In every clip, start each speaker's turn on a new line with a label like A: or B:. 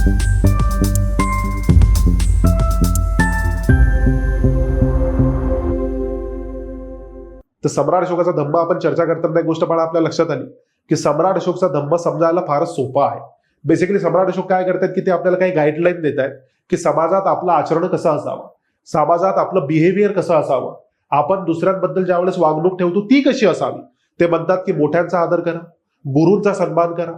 A: तर सम्राट अशोकाचा धम्म आपण चर्चा करताना एक गोष्ट मला आपल्या लक्षात आली की सम्राट अशोकचा धम्म समजायला फारच सोपा आहे. बेसिकली सम्राट अशोक काय करतात की ते आपल्याला काही गाईडलाईन देत आहेत की समाजात आपलं आचरण कसं असावं समाजात आपलं बिहेवियर कसं असावं आपण दुसऱ्यांबद्दल ज्यावेळेस वागणूक ठेवतो ती कशी असावी? ते म्हणतात की मोठ्यांचा आदर करा गुरूंचा सन्मान करा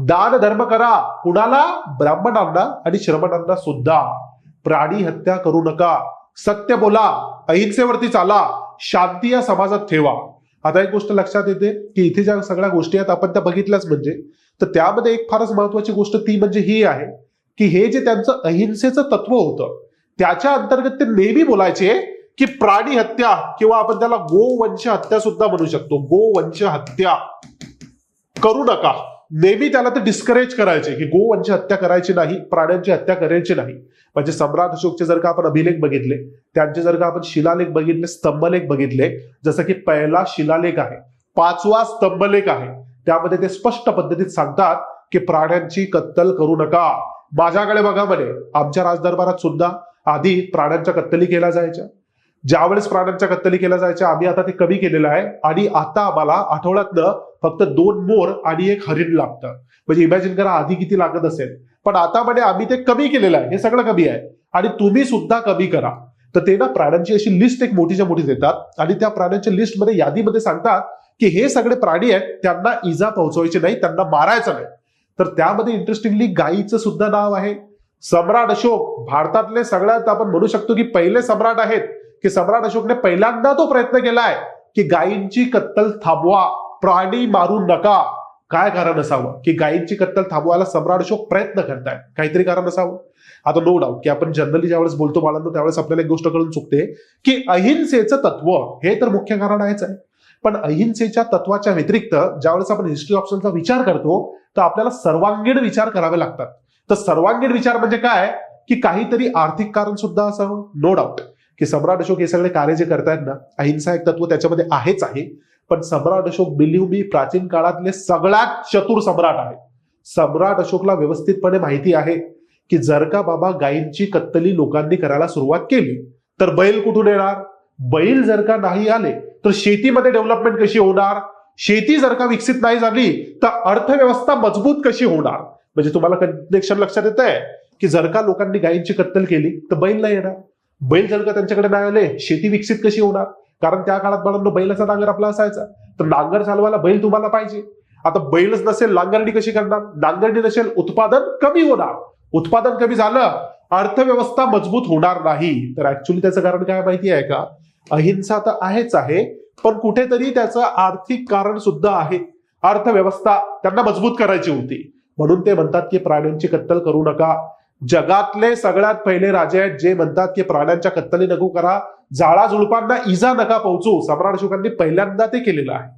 A: दान धर्म करा कुणाला? ब्राह्मणांना आणि श्रमणांना सुद्धा. प्राणी हत्या करू नका. सत्य बोला. अहिंसेवरती चाला. शांती या समाजात ठेवा. आता एक गोष्ट लक्षात येते की इथे ज्या सगळ्या गोष्टी आहेत आपण त्या बघितल्याच म्हणजे तर त्यामध्ये एक फारच महत्वाची गोष्ट ती म्हणजे ही आहे की हे जे त्यांचं अहिंसेचं तत्व होतं त्याच्या अंतर्गत ते नेहमी बोलायचे की प्राणी हत्या किंवा आपण त्याला गोवंश हत्या सुद्धा म्हणू शकतो. गोवंश हत्या. करू नका. नेहमी त्याला ते डिस्करेज करायचे की गोवंची हत्या करायची नाही प्राण्यांची हत्या करायची नाही. म्हणजे सम्राट अशोकचे जर का आपण अभिलेख बघितले त्यांचे जर का आपण शिलालेख बघितले स्तंभलेख बघितले जसं की पहिला शिलालेख आहे पाचवा स्तंभलेख आहे त्यामध्ये ते स्पष्ट पद्धतीत सांगतात की प्राण्यांची कत्तल करू नका. माझ्याकडे बघा म्हणे आमच्या राजदरबारात सुद्धा आधी प्राण्यांच्या कत्तली केल्या जायच्या. ज्यावेळेस प्राण्यांच्या कत्तली केल्या जायच्या आम्ही आता ते कमी केलेलं आहे आणि आता आम्हाला आठवड्यातनं फक्त दोन मोर आणि एक हरिण लागतं. म्हणजे इमॅजिन करा आधी किती लागत असेल. पण आता म्हणे आम्ही ते कमी केलेलं आहे. हे सगळं कमी आहे. आणि तुम्ही सुद्धा कमी करा. तर ते ना प्राण्यांची अशी लिस्ट एक मोठीच्या मोठी देतात. आणि त्या प्राण्यांच्या लिस्टमध्ये यादीमध्ये सांगतात की हे सगळे प्राणी आहेत त्यांना इजा पोहोचवायची नाही त्यांना मारायचं नाही. तर त्यामध्ये इंटरेस्टिंगली गायीचं सुद्धा नाव आहे. सम्राट अशोक. भारतातले सगळ्यात आपण म्हणू शकतो की पहिले सम्राट आहेत. की सम्राट अशोकने पहिल्यांदा तो प्रयत्न केलाय की गायींची कत्तल थांबवा. प्राणी मारू नका. काय कारण असावं? की गायींची कत्तल थांबवायला सम्राट अशोक प्रयत्न करतायत. काहीतरी कारण असावं? आता नो डाऊट की आपण जनरली ज्यावेळेस बोलतो बाळांनो त्यावेळेस आपल्याला एक गोष्ट कळून चुकते की अहिंसेचं तत्व हे तर मुख्य कारण आहेच आहे. पण अहिंसेच्या तत्वाच्या व्यतिरिक्त ज्यावेळेस आपण हिस्ट्री ऑप्शनचा विचार करतो तर आपल्याला सर्वांगीण विचार करावे लागतात. तर सर्वांगीण विचार म्हणजे काय? की काहीतरी आर्थिक कारण सुद्धा असावं? नो डाऊट की सम्राट अशोक हे सगळे कार्य जे करतायत ना अहिंसा एक तत्व त्याच्यामध्ये आहेच आहे. पण सम्राट अशोक बिलीव मी प्राचीन काळातले सगळ्यात चतुर सम्राट आहे सम्राट अशोकला व्यवस्थितपणे माहिती आहे की जर का बाबा गायींची कत्तली लोकांनी करायला सुरुवात केली तर बैल कुठून येणार? बैल जर का नाही आले तर शेतीमध्ये डेव्हलपमेंट कशी होणार? शेती जर का विकसित नाही झाली तर अर्थव्यवस्था मजबूत कशी होणार? म्हणजे तुम्हाला कनेक्शन लक्षात येत आहे की जर का लोकांनी गायींची कत्तल केली तर बैल नाही येणार. बैल जर का त्यांच्याकडे नाही आले शेती विकसित कशी होणार? कारण त्या काळात बाळांनो बैलाचा नांगर आपला असायचा. तर नांगर चालवायला बैल तुम्हाला पाहिजे. आता बैलच नसेल नांगरणी कशी करणार? नांगरणी नसेल उत्पादन कमी होणार. उत्पादन कमी झालं अर्थव्यवस्था मजबूत होणार नाही. तर ऍक्च्युली त्याचं कारण काय माहिती आहे का? अहिंसा तर आहेच आहे पण कुठेतरी त्याचं आर्थिक कारण सुद्धा आहे. अर्थव्यवस्था त्यांना मजबूत करायची होती. म्हणून ते म्हणतात की प्राण्यांची कत्तल करू नका. जगातले सगळ्यात पहिले राजे आहेत जे म्हणतात की प्राण्यांच्या कत्तली नको करा. जाळा जुळपांना इजा नका पोहोचू. सम्राट अशोकांनी पहिल्यांदा ते केलेलं आहे.